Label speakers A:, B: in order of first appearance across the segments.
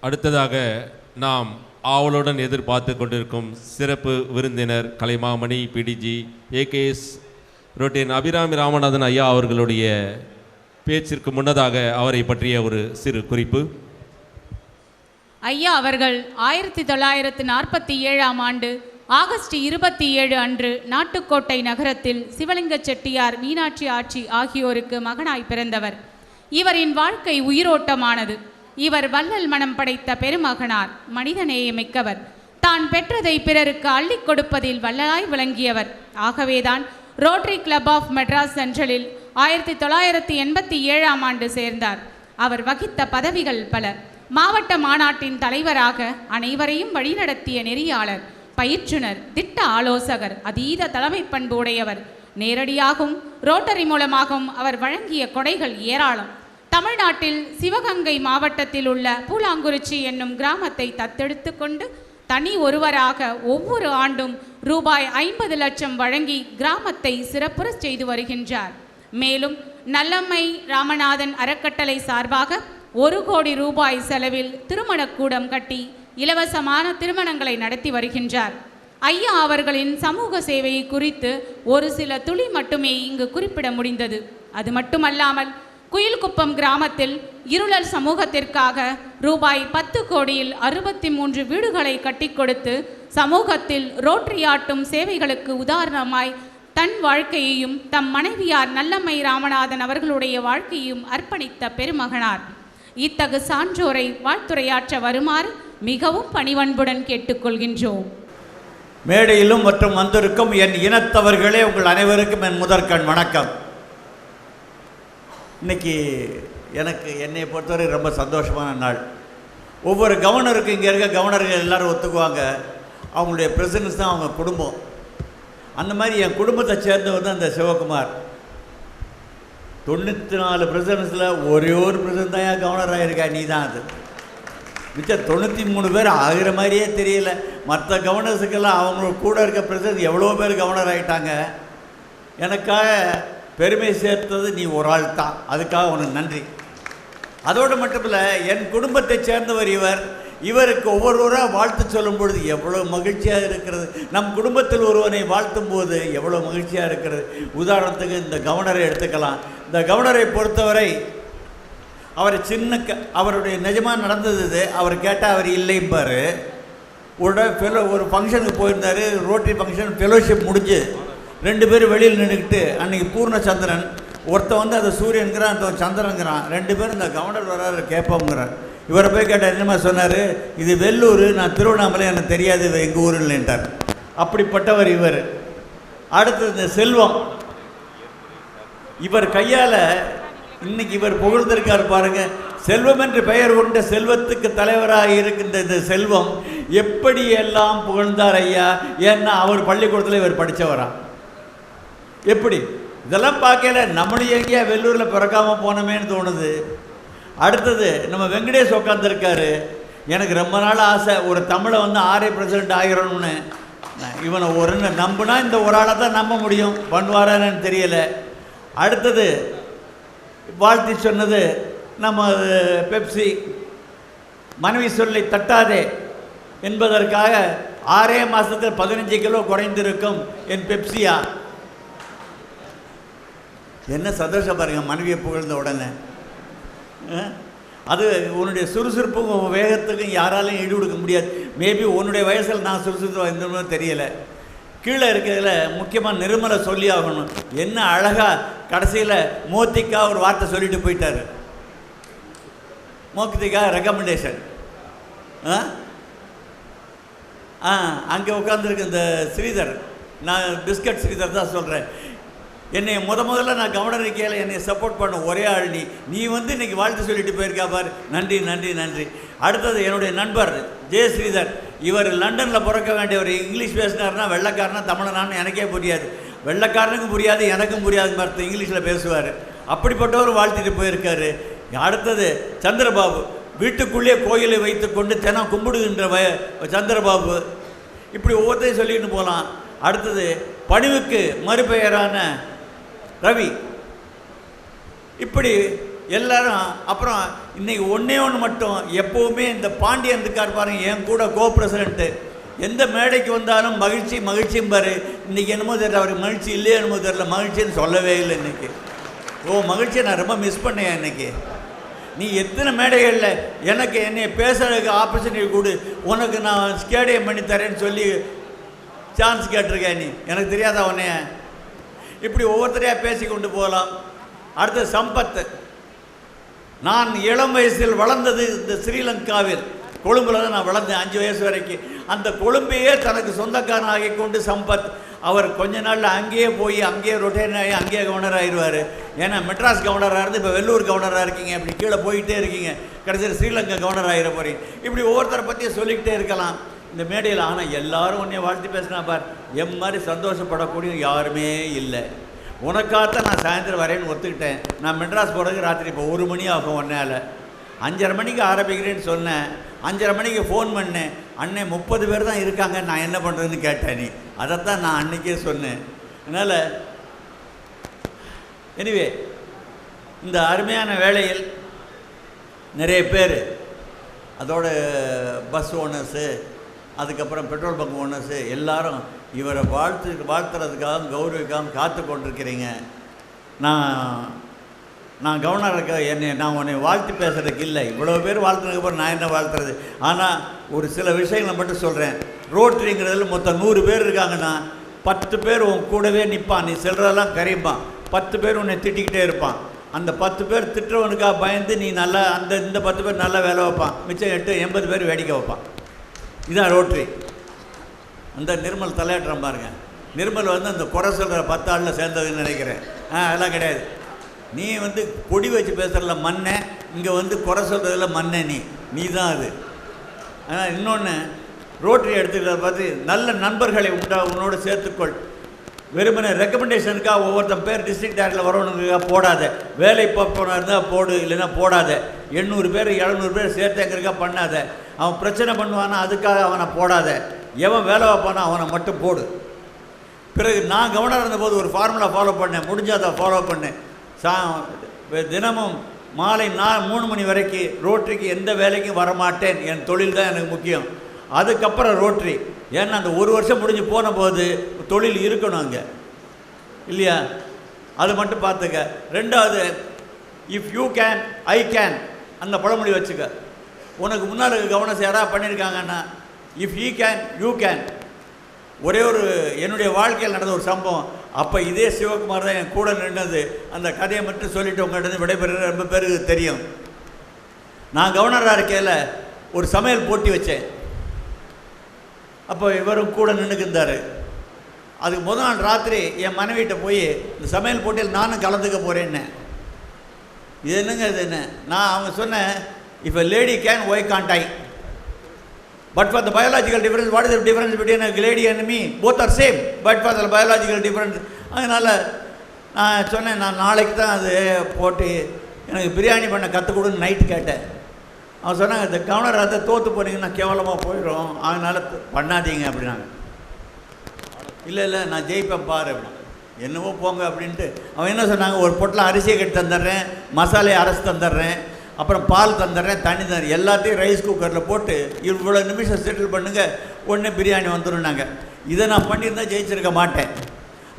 A: அடுத்ததாக நாம் ஆவலுடன் எதிர்பார்த்து கொண்டிருக்கும் சிறப்பு விருந்தினர் கலைமாமணி பிடிஜி ஏகேஎஸ் ரொட்டின் அபிராமி ராமநாதன் ஐயா அவர்களுடைய பேச்சிற்கு முன்னதாக அவரை பற்றிய ஒரு சிறு குறிப்பு.
B: ஐயா அவர்கள் ஆயிரத்தி தொள்ளாயிரத்து நாற்பத்தி ஏழாம் ஆண்டு ஆகஸ்ட் இருபத்தி ஏழு அன்று நாட்டுக்கோட்டை நகரத்தில் சிவலிங்க செட்டியார் மீனாட்சி ஆட்சி ஆகியோருக்கு மகனாய் பிறந்தவர். இவரின் வாழ்க்கை உயிரோட்டமானது. இவர் வள்ளல் மனம் படைத்த பெருமகனார் மனிதநேயமிக்கவர். தான் பெற்றதை பிறருக்கு அள்ளிக் கொடுப்பதில் வள்ளலாய் விளங்கியவர். ஆகவேதான் ரோட்டரி கிளப் ஆஃப் மெட்ராஸ் சென்ட்ரலில் ஆயிரத்தி தொள்ளாயிரத்தி எண்பத்தி ஏழாம் ஆண்டு சேர்ந்தார். அவர் வகித்த பதவிகள் பல மாவட்ட மாநாட்டின் தலைவராக அனைவரையும் வழிநடத்திய நெறியாளர் பயிற்றுனர் திட்ட ஆலோசகர் அதீத தலைமை பண்பு உடையவர் நேரடியாகவும் ரோட்டரி மூலமாகவும் அவர் வழங்கிய கொடைகள் ஏராளம். தமிழ்நாட்டில் சிவகங்கை மாவட்டத்தில் உள்ள பூலாங்குறிச்சி என்னும் கிராமத்தை தத்தெடுத்து கொண்டு தனி ஒருவராக ஒவ்வொரு ஆண்டும் ரூபாய் ஐம்பது லட்சம் வழங்கி கிராமத்தை சிறப்புற செய்து வருகின்றார். மேலும் நல்லம்மை ராமநாதன் அறக்கட்டளை சார்பாக ஒரு கோடி ரூபாய் செலவில் திருமணக்கூடம் கட்டி இலவசமான திருமணங்களை நடத்தி வருகின்றார். ஐயா அவர்களின் சமூக சேவையை குறித்து ஒரு சில துளி மட்டுமே இங்கு குறிப்பிட முடிந்தது. அது மட்டுமல்லாமல் குயில்குப்பம் கிராமத்தில் இருளர் சமூகத்திற்காக ரூபாய் பத்து கோடியில் அறுபத்தி மூன்று வீடுகளை கட்டி கொடுத்து சமூகத்தில் ரோட்டரியாட்டும் சேவைகளுக்கு உதாரணமாய் தன் வாழ்க்கையையும் தம் மனைவியார் நல்லம்மை ராமநாதன் அவர்களுடைய வாழ்க்கையையும் அர்ப்பணித்த பெருமகனார். இத்தகு சான்றோரை வாழ்த்துரையாற்ற வருமாறு மிகவும் பணிவன்புடன் கேட்டுக்கொள்கின்றோம்.
C: மேடையிலும் மற்றும் வந்திருக்கும் என் இனத்தவர்களே உங்கள் அனைவருக்கும் என் முதற்கண் வணக்கம். இன்னைக்கு எனக்கு என்னை பொறுத்தவரை ரொம்ப சந்தோஷமான நாள். ஒவ்வொரு கவர்னருக்கும் இங்கே இருக்க கவர்னர்கள் எல்லோரும் ஒத்துக்குவாங்க. அவங்களுடைய பிரசிடன்ஸ் தான் அவங்க குடும்பம். அந்த மாதிரி என் குடும்பத்தை சேர்ந்தவர் தான் இந்த சிவகுமார். தொண்ணூற்றி நாலு பிரசிடன்ஸில் ஒரே ஒரு பிரசிடன்ட் தான் என் கவர்னராக இருக்கா நீ தான் அது. மிச்சம் தொண்ணூற்றி மூணு பேர் ஆகிற மாதிரியே தெரியல. மற்ற கவர்னர்ஸுக்கெல்லாம் அவங்களோட கூட இருக்க பிரசிடன்ட் எவ்வளோ பேர் கவர்னர் ஆகிட்டாங்க எனக்காக பெருமை சேர்த்தது நீ ஒரு ஆள் தான். அதுக்காக உனக்கு நன்றி. அதோடு மட்டும் இல்லை என் குடும்பத்தை சேர்ந்தவர் இவர். இவருக்கு ஒவ்வொருவராக வாழ்த்து சொல்லும் பொழுது எவ்வளோ மகிழ்ச்சியாக இருக்கிறது. நம் குடும்பத்தில் ஒருவனை வாழ்த்தும் போது எவ்வளோ மகிழ்ச்சியாக இருக்கிறது. உதாரணத்துக்கு இந்த கவர்னரை எடுத்துக்கலாம். இந்த கவர்னரை பொறுத்தவரை அவர் சின்ன க அவருடைய நிஜமாக நடந்தது இது. அவர் கேட்டால் அவர் இல்லைம்பார் உடனே ஃபெலோ ஒரு ஃபங்க்ஷனுக்கு போயிருந்தார். ரோட்டரி ஃபங்க்ஷன் ஃபெலோஷிப் முடிஞ்சு. ரெண்டு பேரும் வெளியில் நின்றுக்கிட்டு அன்றைக்கி பூர்ணச்சந்திரன் ஒருத்தன் வந்து அது சூரியனுங்கிறான் அந்த சந்திரனுங்கிறான் ரெண்டு பேரும் இந்த கவர்னர் வராரு கேட்போங்கிறார் இவரை போய் கேட்டால் என்னமா சொன்னார்? இது வெள்ளூர் நான் திருவண்ணாமலை எனக்கு தெரியாது இது எங்கள் நின்றார் அப்படிப்பட்டவர் இவர். அடுத்தது இந்த செல்வம். இவர் கையால் இன்னைக்கு இவர் புகழ்ந்திருக்கார் பாருங்க. செல்வம் என்று பெயர் கொண்ட செல்வத்துக்கு தலைவராக இருக்கின்ற இந்த செல்வம் எப்படி எல்லாம் புகழ்ந்தார் ஐயா? ஏன்னா அவர் பள்ளிக்கூடத்தில் இவர் படித்தவரா எப்படி? இதெல்லாம் பார்க்கல நம்மளும் எங்கேயா வெள்ளூரில் பிறக்காமல் போனோமேன்னு தோணுது. அடுத்தது நம்ம வெங்கடேஷ் உட்காந்துருக்காரு எனக்கு ரொம்ப நாள் ஆசை ஒரு தமிழை வந்து ஆரே பிரசிடென்ட் ஆகிறோம்னு இவனை ஒரு நம்பினா இந்த ஒரு ஆளை தான் நம்ப முடியும். பண்ணுவாரான்னு தெரியலை. அடுத்தது வாழ்த்தி சொன்னது நம்ம பெப்சி மனைவி சொல்லி தட்டாதே என்பதற்காக ஆறே மாதத்தில் பதினஞ்சு கிலோ குறைந்திருக்கும் என் பெப்சியா. என்ன சந்தோஷம் பாருங்கள் மனைவியை புகழ்ந்த உடனே. அது உன்னுடைய சுறுசுறுப்புக்கும் வேகத்துக்கும் யாராலையும் ஈடு கொடுக்க முடியாது. மேபி உன்னுடைய வயசில் நான் சுறுசுறுப்பு இருந்தோம்னு தெரியலை. கீழே இருக்கிறதுல முக்கியமாக நிர்மலை சொல்லி ஆகணும். என்ன அழகாக கடைசியில் மோத்திக்கா ஒரு வார்த்தை சொல்லிட்டு போயிட்டாரு. மோத்திக்கா ரெக்கமெண்டேஷன் ஆ? ஆ அங்கே உட்காந்துருக்கு இந்த ஸ்ரீதர் நான் பிஸ்கட் ஸ்ரீதர் தான் சொல்கிறேன் என்னை முத முதல்ல நான் கவனரிக்கையில் இருக்கையில் என்னை சப்போர்ட் பண்ண ஒரே ஆள் நீ. நீ வந்து இன்னைக்கு வாழ்த்து சொல்லிட்டு போயிருக்கா பார். நன்றி நன்றி நன்றி. அடுத்தது என்னுடைய நண்பர் ஜெய ஸ்ரீதர். இவர் லண்டனில் பிறக்க வேண்டியவர் இங்கிலீஷ் பேசினார்னா வெள்ளக்காரனா தமிழனான்னு எனக்கே புரியாது. வெள்ளக்காரனுக்கும் புரியாது எனக்கும் புரியாது பார்த்து இங்கிலீஷில் பேசுவார். அப்படிப்பட்டவர் வாழ்த்திட்டு போயிருக்காரு. அடுத்தது சந்திரபாபு. வீட்டுக்குள்ளே கோயிலை வைத்துக்கொண்டு தினம் கும்பிடுகின்ற வய சந்திரபாபு. இப்படி ஒவ்வொருத்தையும் சொல்லிட்டு போகலாம் அடுத்தது பணிவுக்கு மறுபெயரான ரவி இப்படி எல்லாரும் அப்புறம் இன்னைக்கு ஒன்றே ஒன்று மட்டும் எப்போவுமே இந்த பாண்டியன் இருக்கார் பாருங்க என் கூட கோ பிரசிடென்ட்டு எந்த மேடைக்கு வந்தாலும் மகிழ்ச்சி மகிழ்ச்சியும் பாரு. இன்னைக்கு என்னமோ தெரியல அவருக்கு மகிழ்ச்சி இல்லையே என்னமோ தெரியல மகிழ்ச்சின்னு சொல்லவே இல்லை இன்னைக்கு. ஓ மகிழ்ச்சியை நான் ரொம்ப மிஸ் பண்ணேன் இன்னைக்கு. நீ எத்தனை மேடைகளில் எனக்கு என்னை பேசுறதுக்கு ஆப்பர்ச்சுனிட்டி கொடு. உனக்கு நான் ஸ்டேடியம் பண்ணி தரேன்னு சொல்லி சான்ஸ் கேட்டிருக்கேன் நீ. எனக்கு தெரியாதா உன்னைய? இப்படி ஒவ்வொருத்தரையாக பேசி கொண்டு போகலாம். அடுத்து சம்பத்து. நான் இளம் வயசில் வளர்ந்தது இந்த ஸ்ரீலங்காவில். கொழும்புல தான் நான் வளர்ந்தேன் அஞ்சு வயசு வரைக்கும். அந்த கொழும்பையே தனக்கு சொந்தக்காரன் ஆகி கொண்டு சம்பத். அவர் கொஞ்ச நாளில் அங்கேயே போய் அங்கேயே ரொட்டேன் ஆகி அங்கேயே கவர்னர் ஆயிடுவார் ஏன்னா மெட்ராஸ் கவர்னராக இருந்து இப்போ வெள்ளூர் கவர்னராக இருக்கீங்க. இப்படி கீழே போயிட்டே இருக்கீங்க. கடைசியில் ஸ்ரீலங்கா கவர்னர் ஆகிற போகிறீங்க இப்படி ஒவ்வொருத்தரை பற்றியும் சொல்லிக்கிட்டே இருக்கலாம். இந்த மேடையில் ஆனால் எல்லாரும் உன்னை வாழ்த்து பேசினா பார். எம் மாதிரி சந்தோஷப்படக்கூடிய யாருமே இல்லை. உனக்காகத்தான் நான் சாயந்தரம் வரேன்னு ஒத்துக்கிட்டேன். நான் மெட்ராஸ் போகிறதுக்கு ராத்திரி இப்போ ஒரு மணி ஆகும் ஒன்றால் அஞ்சரை மணிக்கு ஆரம்பிக்கிறேன்னு சொன்னேன். அஞ்சரை மணிக்கு ஃபோன் பண்ணேன். அண்ணே முப்பது பேர் தான் இருக்காங்க. நான் என்ன பண்ணுறதுன்னு கேட்டேன் நீ. அதைத்தான் நான் அன்றைக்கே சொன்னேன். அதனால் எனிவே இந்த அருமையான வேளையில் நிறைய பேர் அதோட பஸ் ஓனர்ஸு அதுக்கப்புறம் பெட்ரோல் பங்க் ஓனர்ஸு எல்லாரும் இவரை வாழ்த்து வாழ்த்துறதுக்காகவும் கௌரவிக்காகவும் காத்து கொண்டிருக்கிறீங்க. நான் நான் கவர்னர் இருக்க என்னை நான் உன்னை வாழ்த்து பேசுகிறதுக்கு இல்லை. இவ்வளோ பேர் வாழ்த்துனதுக்கப்புறம் நான் என்ன வாழ்த்துறது? ஆனால் ஒரு சில விஷயங்களை மட்டும் சொல்கிறேன் ரோட்ரிங்கிறதுல மொத்தம் நூறு பேர் இருக்காங்கன்னா பத்து பேர் உன் கூடவே நிற்பான் நீ செல்றதெல்லாம் கரைப்பான் பத்து பேர் உன்னை திட்டிக்கிட்டே இருப்பான். அந்த பத்து பேர் திட்டுறவனுக்காக பயந்து நீ நல்லா அந்த இந்த பத்து பேர் நல்லா வேலை வைப்பான். மிச்சம் எட்டு எண்பது பேர் வேடிக்கை வைப்பான். இதுதான் ரோட்ரி அந்த நிர்மல் தலையாட்டுறம் பாருங்க. நிர்மல் வந்து அந்த குறை சொல்கிற பத்தாளில் சேர்ந்ததுன்னு நினைக்கிறேன். ஆ அதெல்லாம் கிடையாது. நீ வந்து பொடி வச்சு பேசுகிறதில் மண்ணை இங்கே வந்து குறை சொல்கிறதுல மண்ணை நீ. நீ தான் அது. ஆனால் இன்னொன்று ரோட்டரி எடுத்துக்கிறத பார்த்து நல்ல நண்பர்களை உண்டா உன்னோடு சேர்த்துக்கொள். வெறுமனே ரெக்கமெண்டேஷனுக்காக ஒவ்வொருத்தன் பேர் டிஸ்ட்ரிக்ட் டேரக்டில் வரணுங்கிறதுக்காக போடாத. வேலை பார்ப்பனா இருந்தால் போடு இல்லைன்னா போடாத. எண்ணூறு பேர் எழுநூறு பேர் சேர்த்தேங்கிறக்கா பண்ணாத. அவன் பிரச்சனை பண்ணுவானா அதுக்காக அவனை போடாத. எவன் வேலை வைப்பானோ அவனை மட்டும் போடு. பிறகு நான் கவர்னர் இருந்தபோது ஒரு ஃபார்முலா ஃபாலோ பண்ணேன். முடிஞ்சால் அதை ஃபாலோ பண்ணேன். சா தினமும் மாலை நான் மூணு மணி வரைக்கும் ரோட்டரிக்கு எந்த வேலைக்கும் வரமாட்டேன். என் தொழில் தான் எனக்கு முக்கியம். அதுக்கப்புறம் ரோட்டரி. ஏன்னா அந்த ஒரு வருஷம் முடிஞ்சு போன போது தொழில் இருக்கணும் அங்கே. இல்லையா? அது மட்டும் பார்த்துக்க. ரெண்டாவது if you can I can அந்த பழமொழி வச்சுக்க. உனக்கு முன்னால் கவனம் யாராவது பண்ணியிருக்காங்கன்னா if he can you can ஒரே ஒரு என்னுடைய வாழ்க்கையில் நடந்த ஒரு சம்பவம். அப்போ இதே சிவகுமார் தான் என் கூட நின்னது. அந்த கதையை மட்டும் சொல்லிவிட்டு உங்கள்கிட்ட விடைபெற ரொம்ப பேருக்கு தெரியும். நான் கவர்னராக இருக்கையில் ஒரு சமையல் போட்டி வச்சேன். அப்போ இவரும் கூட நின்றுக்கிருந்தார் அதுக்கு முதல் நாள் ராத்திரி என் மனைவிட்ட போய் இந்த சமையல் போட்டியில் நானும் கலந்துக்க போகிறேன்னு இது என்னங்க இது என்ன? நான் அவங்க சொன்னேன் if a lady can why can't I but for the biological difference what is the difference between a lady and me both are same but for the biological difference அதனால் நான் சொன்னேன் நான் நாளைக்கு தான் அது போட்டு எனக்கு பிரியாணி பண்ண கற்றுக் கொடுன்னு நைட்டு கேட்டேன். அவன் சொன்னாங்க இந்த கவர்னர் அதை தோற்று போனீங்கன்னா கேவலமாக போயிடும். அதனால் பண்ணாதீங்க அப்படின்னாங்க. இல்லை இல்லை நான் ஜெயிப்பேன் பாரு அப்படின்னா என்னவோ போங்க அப்படின்ட்டு. அவன் என்ன சொன்னாங்க ஒரு பொட்டில் அரிசியை கட்டி தந்துடுறேன் மசாலையை அரைச்சி தந்துடுறேன் அப்புறம் பால் தந்துடுறேன் தண்ணி தந்துடுறேன். எல்லாத்தையும் ரைஸ் குக்கரில் போட்டு இவ்வளோ நிமிஷம் செட்டில் பண்ணுங்கள் உடனே பிரியாணி வந்துடும்னாங்க இதை நான் பண்ணியிருந்தால் ஜெயிச்சிருக்க மாட்டேன்.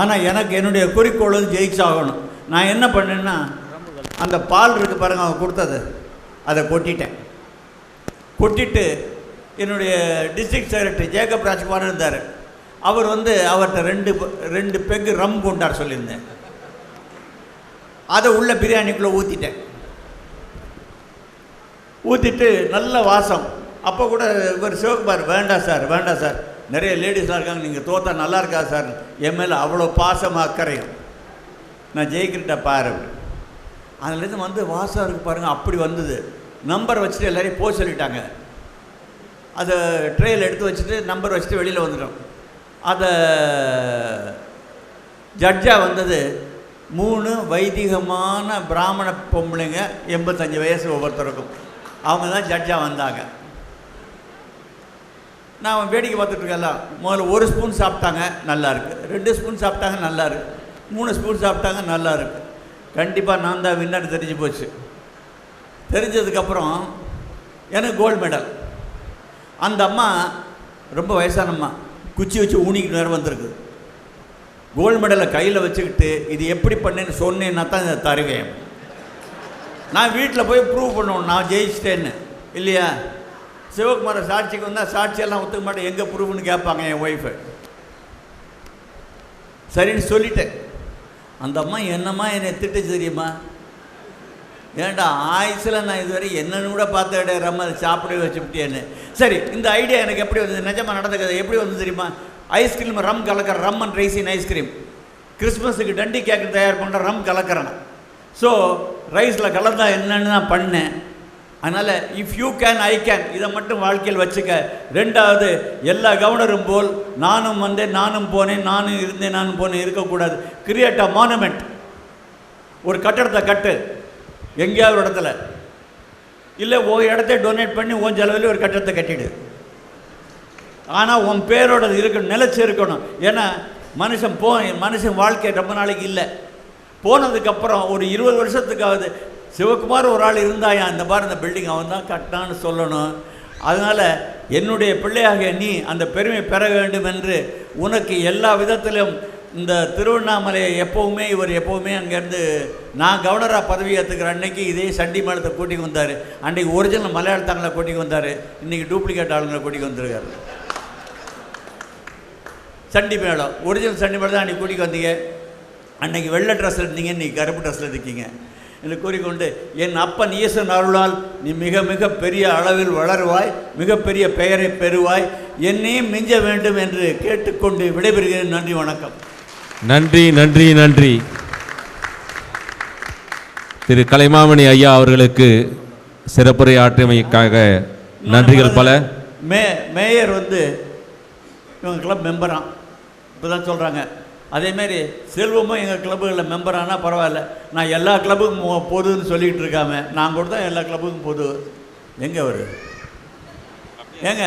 C: ஆனால் எனக்கு என்னுடைய குறிக்கோள் வந்து ஜெயிச்சாகணும். நான் என்ன பண்ணேன்னா அந்த பால் இருக்கு பாருங்க அவன் கொடுத்தது. அதை கொட்டிட்டேன். கொட்டிட்டு என்னுடைய டிஸ்ட்ரிக்ட் செக்ரட்டரி ஜேக்கப் ராஜ்குமார் இருந்தார். அவர் வந்து அவர்கிட்ட ரெண்டு ரெண்டு பெக்கு ரம் கொண்டார் சொல்லியிருந்தேன். அதை உள்ள பிரியாணிக்குள்ளே ஊற்றிட்டேன் ஊற்றிட்டு நல்ல வாசம். அப்போ கூட இவர் சிவகுமார் வேண்டாம் சார் வேண்டாம் சார். நிறைய லேடிஸ்லாம் இருக்காங்க நீங்கள் தோத்தா நல்லா இருக்கா சார்? என் மேலே அவ்வளோ பாசமாக அக்கறையும். நான் ஜெயிக்கிட்ட பாரு. அதுலேருந்து வந்து வாசம் இருக்கு பாருங்கள் அப்படி வந்தது. நம்பர் வச்சுட்டு எல்லாரையும் போக சொல்லிட்டாங்க. அதை ட்ரெயில் எடுத்து வச்சுட்டு நம்பர் வச்சுட்டு வெளியில் வந்துட்டோம். அதை ஜட்ஜாக வந்தது மூணு வைதிகமான பிராமண பொம்பளைங்க எண்பத்தஞ்சு வயசு ஒவ்வொருத்தருக்கும். அவங்க தான் ஜட்ஜாக வந்தாங்க. நான் வேடிக்கை பார்த்துட்ருக்கேன்ல முதல்ல ஒரு ஸ்பூன் சாப்பிட்டாங்க நல்லா இருக்குது ரெண்டு ஸ்பூன் சாப்பிட்டாங்க நல்லா இருக்குது மூணு ஸ்பூன் சாப்பிட்டாங்க நல்லா இருக்குது கண்டிப்பாக நான் தான் வின்னர் தெரிஞ்சு போச்சு. தெரிஞ்சதுக்கப்புறம் எனக்கு கோல்டு மெடல் அந்த அம்மா ரொம்ப வயசானம்மா குச்சி வச்சு ஊனிக்கிட்டு நேரம் வந்திருக்கு. கோல்டு மெடலை கையில் வச்சுக்கிட்டு இது எப்படி பண்ணேன்னு சொன்னேன்னா தான் இதை தருவேன். நான் வீட்டில் போய் ப்ரூவ் பண்ணுவேன் நான் ஜெயிச்சிட்டேன்னு. இல்லையா? சிவகுமார சாட்சிக்கு வந்தால் சாட்சியெல்லாம் ஒத்துக்க மாட்டேன். எங்கே ப்ரூஃப்னு கேட்பாங்க என் ஒய்ஃபு சரின்னு சொல்லிட்டேன். அந்த அம்மா என்னம்மா என்னை திட்டுச்சு தெரியுமா? ஏன்டா ஆயுசில் நான் இதுவரை என்னன்னு கூட பார்த்து கிடையாது அதை சாப்பிடவே வச்சுவிட்டேன்னு சரி இந்த ஐடியா எனக்கு எப்படி வந்தது? நிஜமாக நடந்த கதை எப்படி வந்தது தெரியுமா? ஐஸ்கிரீம் ரம் கலக்கிற rum and raisin ice cream கிறிஸ்மஸுக்கு Dundee cake தயார் பண்ணுற ரம் கலக்கிறேன். ஸோ ரைஸில் கலந்தா என்னன்னு நான் பண்ணேன். அதனால் if you can I can இதை மட்டும் வாழ்க்கையில் வச்சுக்க. ரெண்டாவது எல்லா கவர்னரும் போல் நானும் வந்தேன் நானும் போனேன் நானும் இருந்தேன் நானும் போனேன் இருக்கக்கூடாது. கிரியேட் அ மானுமெண்ட் ஒரு கட்டடத்தை கட்டு. எங்கேயாவது ஒரு இடத்துல. இல்லை ஓ இடத்த டொனேட் பண்ணி உன் செலவில் ஒரு கட்டடத்தை கட்டிடு. ஆனால் உன் பேரோட இருக்கணும் நிலச்சி இருக்கணும். ஏன்னா மனுஷன் போ மனுஷன் வாழ்க்கை ரொம்ப நாளைக்கு இல்லை. போனதுக்கப்புறம் ஒரு இருபது வருஷத்துக்காவது சிவகுமார் ஒரு ஆள் இருந்தாயா? இந்த மாதிரி இந்த பில்டிங் அவன் தான் கட்டினான்னு சொல்லணும். அதனால் என்னுடைய பிள்ளையாக நீ அந்த பெருமை பெற வேண்டும் என்று உனக்கு எல்லா விதத்திலும் இந்த திருவண்ணாமலையை எப்போவுமே இவர் எப்போவுமே அங்கேருந்து நான் கவர்னராக பதவி ஏற்றுக்கிற அன்னைக்கு இதே சண்டி மேளத்தை கூட்டிக்கு வந்தார். அன்றைக்கி ஒரிஜினல் மலையாளத்தாங்களை கூட்டிக்கு வந்தார். இன்றைக்கி டூப்ளிகேட் ஆளுங்களை கூட்டிக்கு வந்திருக்காரு. சண்டி மேளம் ஒரிஜினல் சண்டி மேளம் தான் அன்றைக்கி கூட்டிக்கு வந்தீங்க. அன்னைக்கு வெள்ளை ட்ரெஸ்ஸில் இருந்தீங்க இன்னைக்கு கருப்பு ட்ரெஸ்ஸில் இருக்கீங்க. என்று கூறிக்கொண்டு என் அப்பன் ஈசன் அருளால் நீ மிக மிக பெரிய அளவில் வளருவாய் மிகப்பெரிய பெயரை பெறுவாய். என்னையும் மிஞ்ச வேண்டும் என்று கேட்டுக்கொண்டு விடைபெறுகிறேன். நன்றி வணக்கம்.
A: நன்றி நன்றி நன்றி. திரு கலைமாமணி ஐயா அவர்களுக்கு சிறப்புரை ஆற்றியமைக்காக நன்றிகள் பல.
C: மே மேயர் வந்து இவங்க கிளப் மெம்பரான் இப்போ தான் சொல்கிறாங்க அதேமாரி செல்வமும் எங்கள் கிளப்புகளில் மெம்பர் ஆனால் பரவாயில்ல. நான் எல்லா கிளப்புக்கும் போதுன்னு பொதுன்னு சொல்லிக்கிட்டு இருக்காம நான் கூட தான் எல்லா கிளப்புக்கும் பொது. எங்கே அவர்? ஏங்க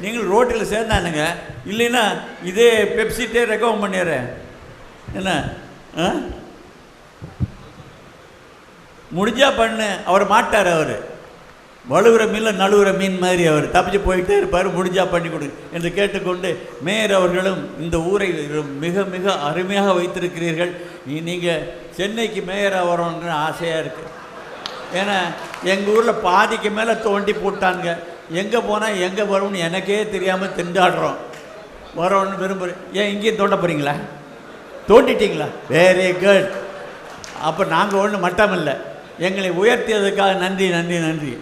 C: நீங்கள் ரோட்டில் சேர்ந்தானுங்க. இல்லைன்னா இதே பெப்சிட்டே ரெக்கமெண்ட் பண்ணிடுறேன். என்ன? ஆ? முடிஞ்சா பண்ணு. அவர் மாட்டார் அவர். வலுவுற மீனில் நழுவுற மீன் மாதிரி அவர் தப்பிச்சு போயிட்டே இருப்பார் முடிஞ்சா பண்ணி கொடு என்று கேட்டுக்கொண்டு மேயர் அவர்களும் இந்த ஊரை மிக மிக அருமையாக வைத்திருக்கிறீர்கள். நீங்கள் சென்னைக்கு மேயராக வரணுன்ற ஆசையாக இருக்குது ஏன்னா எங்கள் ஊரில் பாதிக்கு மேலே தோண்டி போட்டாங்க எங்கே போனால் எங்கே வரும்னு எனக்கே தெரியாமல் திண்டாடுறோம். வரோன்னு விரும்புகிறேன் ஏன் இங்கேயும் தோண்ட போகிறீங்களா தோண்டிட்டீங்களா? வெரி குட் அப்போ நாங்கள் ஒன்றும் மட்டம் இல்லை எங்களை உயர்த்தியதுக்காக நன்றி நன்றி நன்றி.